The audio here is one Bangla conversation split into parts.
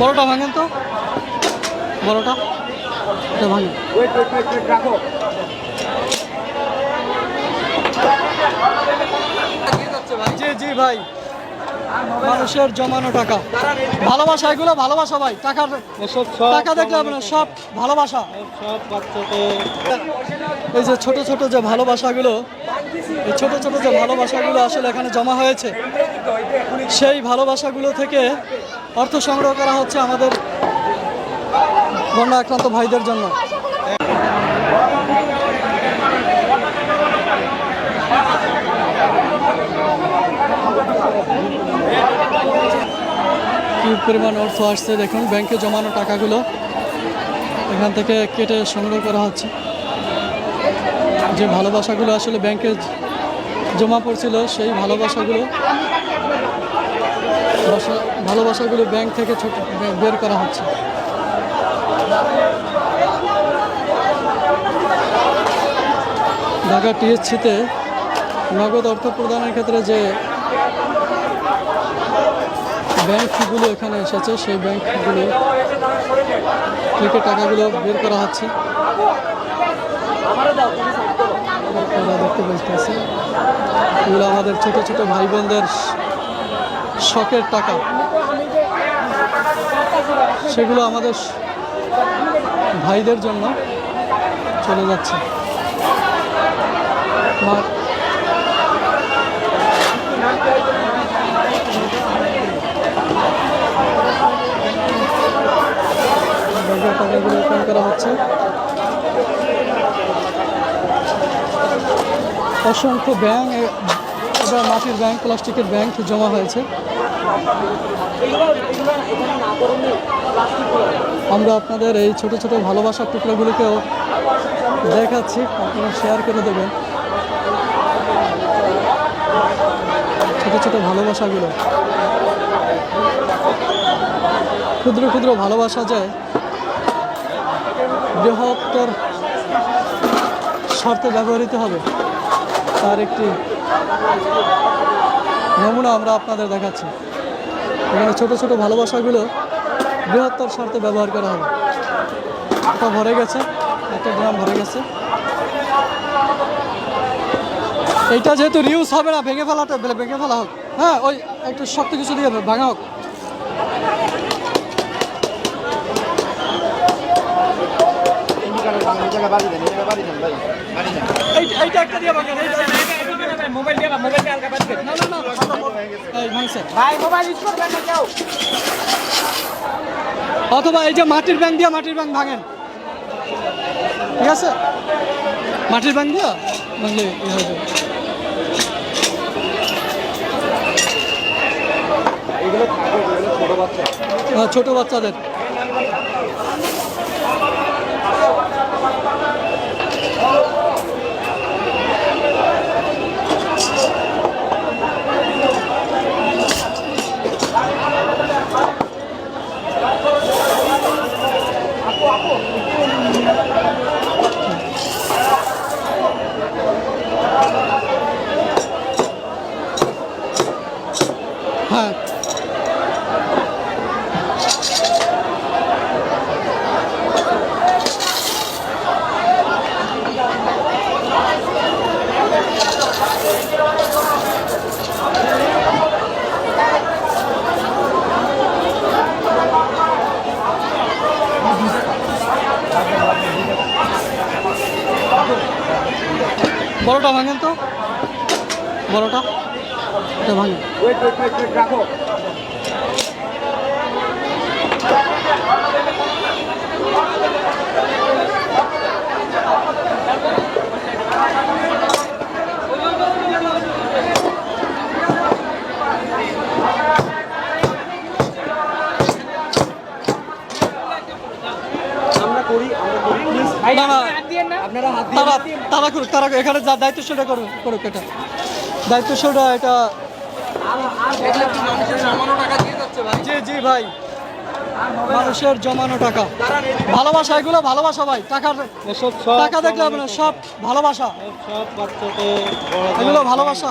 বড়টা ভাঙেন তো। বড়টা। এটা ভাঙেন। জি জি ভাই। মানুষের জমানো টাকা। ভালোবাসা এগুলো ভালোবাসা ভাই। টাকার টাকা দেখলে না সব ভালোবাসা। সব এই যে ছোট ছোট যে ভালোবাসাগুলো এই ছোট ছোট যে ভালোবাসাগুলো আসলে এখানে জমা হয়েছে সেই ভালোবাসাগুলো থেকে অর্থ সংগ্রহ করা হচ্ছে আমাদের বন্যা আক্রান্ত ভাইদের জন্য। কি পরিমাণ অর্থ আসছে দেখুন, ব্যাংকে জমানো টাকাগুলো এখান থেকে কেটে সংগ্রহ করা হচ্ছে। যে ভালোবাসাগুলো আসলে ব্যাংকে জমা পড়ছিল, সেই ভালোবাসাগুলো বাসা- ভালোবাসাগুলো ব্যাংক থেকে বের করা হচ্ছে। ঢাকা টিএসসিতে নগদ অর্থ প্রদানের ক্ষেত্রে যে ব্যাংকগুলো এখানে এসেছে, সেই ব্যাংকগুলো থেকে টাকাগুলো বের করা হচ্ছে। দেখতে এগুলো আমাদের ছোটো ছোটো ভাই বোনদের শখের টাকা। সেগুলো আমাদের ভাইদের জন্য চলে যাচ্ছে। টাকাগুলো করা হচ্ছে। অসংখ্য ব্যাংক এবার মাটির ব্যাংক, প্লাস্টিকের ব্যাংক জমা হয়েছে। আমরা আপনাদের এই ছোট ছোট ভালোবাসার টুকরোগুলোকেও দেখাচ্ছি। আপনারা শেয়ার করে দেবেন। ছোট ছোট ভালোবাসাগুলো। ক্ষুদ্র ক্ষুদ্র ভালোবাসা যায়। বৃহত্তর স্বার্থে ব্যবহৃত হবে। তার একটি নমুনা আমরা আপনাদের দেখাচ্ছি। এখানে ছোট ছোট ভালোবাসাগুলো বৃহত্তর স্বার্থে ব্যবহার করা হবে। এটা ভরে গেছে একটা ড্রাম ভরে গেছে। এইটা যেহেতু রিউজ হবে না ভেঙে ফেলাটা ভেঙে ফেলা হোক। হ্যাঁ ওই একটু শক্ত কিছু দিয়ে ভাঙা হোক। এইটা একটা দিয়ে ভাঙেন মোবাইল দিয়ে মোবাইল দিয়ে হালকা বাড়ি না না না ভাই মোবাইল ইউজ করবেন না কেউ। অথবা এই যে মাটির ব্যাংক দিয়ে মাটির ব্যাংক ভাঙেন। ঠিক আছে? মাটির ব্যাংক দিয়ে ভাঙলে হয়ে যাবে। ছোট বাচ্চাদের। হ্যাঁ। বড়টা ভাঙেন তো। বড়টা। এটা ভাঙেন ওয়েট ওয়েট ওয়েট ওয়েট রাখো। আমরা করি আমরা করি। প্লিজ না না আপনারা হাত দিয়ে তারা তারা করুক তারা এখানে যা দায়িত্বশীলটা করুক করুক এটা। দায়িত্বশীলটা এটা জি জি ভাই। মানুষের জমানো টাকা। ভালোবাসা এগুলো ভালোবাসা ভাই। টাকার টাকা দেখলে হবে না সব ভালোবাসা। এগুলো ভালোবাসা।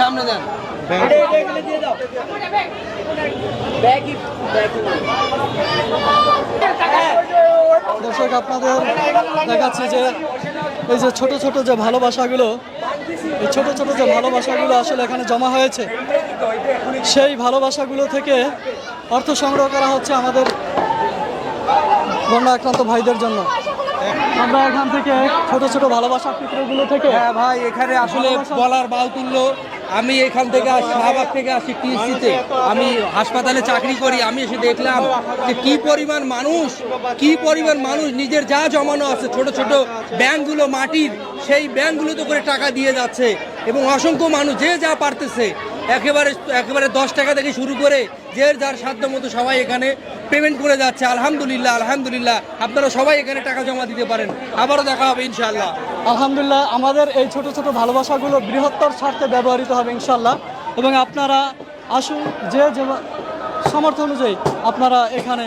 সামনে দেন। দর্শক আপনাদের দেখাচ্ছি যে এই যে ছোট ছোট যে ভালোবাসাগুলো এই ছোটো ছোটো যে ভালোবাসাগুলো আসলে এখানে জমা হয়েছে সেই ভালোবাসাগুলো থেকে অর্থ সংগ্রহ করা হচ্ছে আমাদের বন্যা আক্রান্ত ভাইদের জন্য। আমরা এখান থেকে ছোট ছোট ভালোবাসার টুকরোগুলো থেকে হ্যাঁ ভাই এখানে আসলে বলার বাল তুললো। আমি এখান থেকে শাহবাগ থেকে আসি টিএসসিতে। আমি হাসপাতালে চাকরি করি, আমি এসে দেখলাম যে কি পরিমাণ মানুষ, কি পরিমাণ মানুষ, নিজের যা জমানো আছে, ছোট ছোট ব্যাংকগুলো, মাটির, সেই ব্যাংকগুলোতে করে টাকা দিয়ে যাচ্ছে। এবং অসংখ্য মানুষ যে যা পারতেছে, একেবারে একেবারে দশ টাকা থেকে শুরু করে যে যার সাধ্য মতো সবাই এখানে পেমেন্ট করে যাচ্ছে। আলহামদুলিল্লাহ আলহামদুলিল্লাহ। আপনারা সবাই এখানে টাকা জমা দিতে পারেন। আবারও দেখা হবে, ইনশাআল্লাহ। আলহামদুলিল্লাহ, আমাদের এই ছোট ছোট ভালোবাসাগুলো বৃহত্তর স্বার্থে ব্যবহৃত হবে ইনশাল্লাহ এবং আপনারা আসুন, যে যে সামর্থ্য অনুযায়ী আপনারা এখানে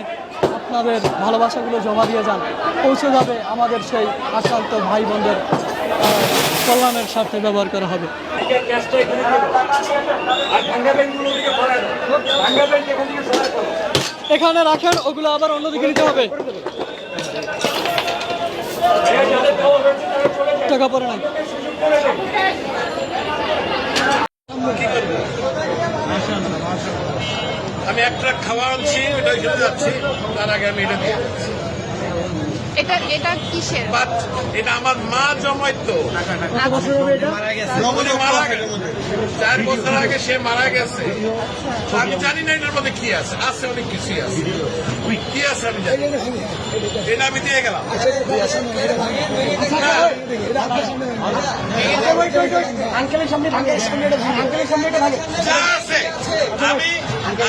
আপনাদের ভালোবাসাগুলো জমা দিয়ে যান, পৌঁছে যাবে আমাদের সেই আক্রান্ত ভাই বোনদের কল্যাণের স্বার্থে ব্যবহার করা হবে। এখানে রাখেন, ওগুলো আবার অন্যদিকে নিতে হবে। টাকা পরে নাই আমি এক ট্রাক খাওয়া আনছি ওটা যাচ্ছি তার আগে আমি এটা দিয়ে। এটা এটা কিসের? বাট এটা আমার মা জমাইতো। উনি মারা গেছে। চার বছর আগে সে মারা গেছে। আমি জানি না এটার মধ্যে কি আছে। আছে অনেক কিছুই আছে। কি আছে আমি জানি এটা আমি দিয়ে গেলাম। আমি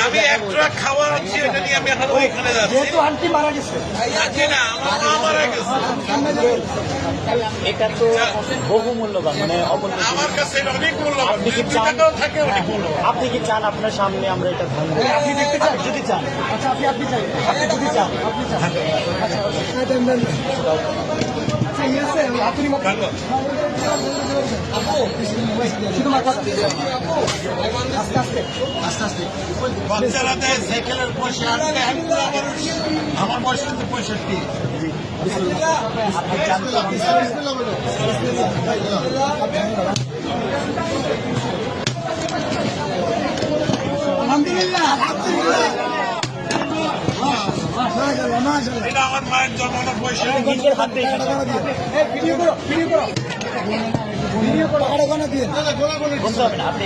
আমি একটা খাওয়া এটা নিয়ে আমি এখন ওইখানে যাচ্ছি। আন্টি মারা গেছে। আজকে না আমার মা মারা গেছে। এটা তো বহু মূল্যবান মানে অমূল্য। আমার কাছে এটা অনেক মূল্যবান। আপনি কি চান? থাকে অনেক মূল্যবান। আপনি কি চান আপনার সামনে আমরা এটা ভাঙবো আপনি দেখতে চান? যদি চান। আচ্ছা আপনি আপনি চাই। আপনি যদি চান। আপনি চান ধন্যবাদ বাচ্চারা দেয় সাইকেলের পয়সা মানুষ আমার বয়স কিন্তু পঁয়ষট্টি এটা আমার মায়ের জন্মানোর পয়সা নিজের হাতে এখানে বলতে হবে না আপনি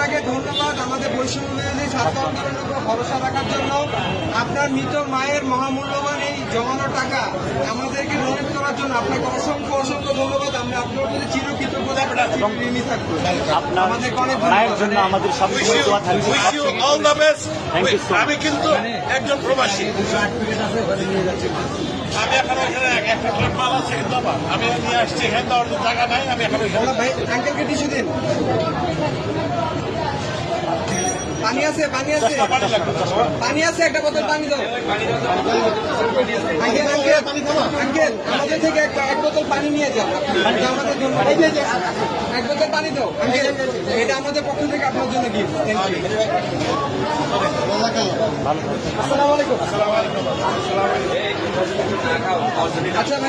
আপনাকে ধন্যবাদ। আমাদের বৈষম্য বিরোধী ছাত্র আন্দোলনের উপর ভরসা রাখার জন্য আপনার মৃত মায়ের মহামূল্যবান এই জমানো টাকা আমাদেরকে ডোনেট করার জন্য আপনাকে অসংখ্য অসংখ্য ধন্যবাদ। আমরা আপনার প্রতি চিরকৃতজ্ঞতা ঋণী থাকব অনেক মায়ের জন্য আমাদের সব. আমি কিন্তু একজন প্রবাসী। আমি এখন ওইখানে এক- একটা মাল আছে আমি নিয়ে আসছি তো জায়গা নাই আমি এখন ওইখানে ভাই আঙ্কেলকে দিন। পানি আছে পানি আছে। পানি আছে, একটা বোতল পানি দাও। আমাদের থেকে এক বোতল পানি নিয়ে এটা আমাদের জন্য এক বোতল পানি দাও। এটা আমাদের পক্ষ থেকে আপনার জন্য গিফট আচ্ছা ভাই।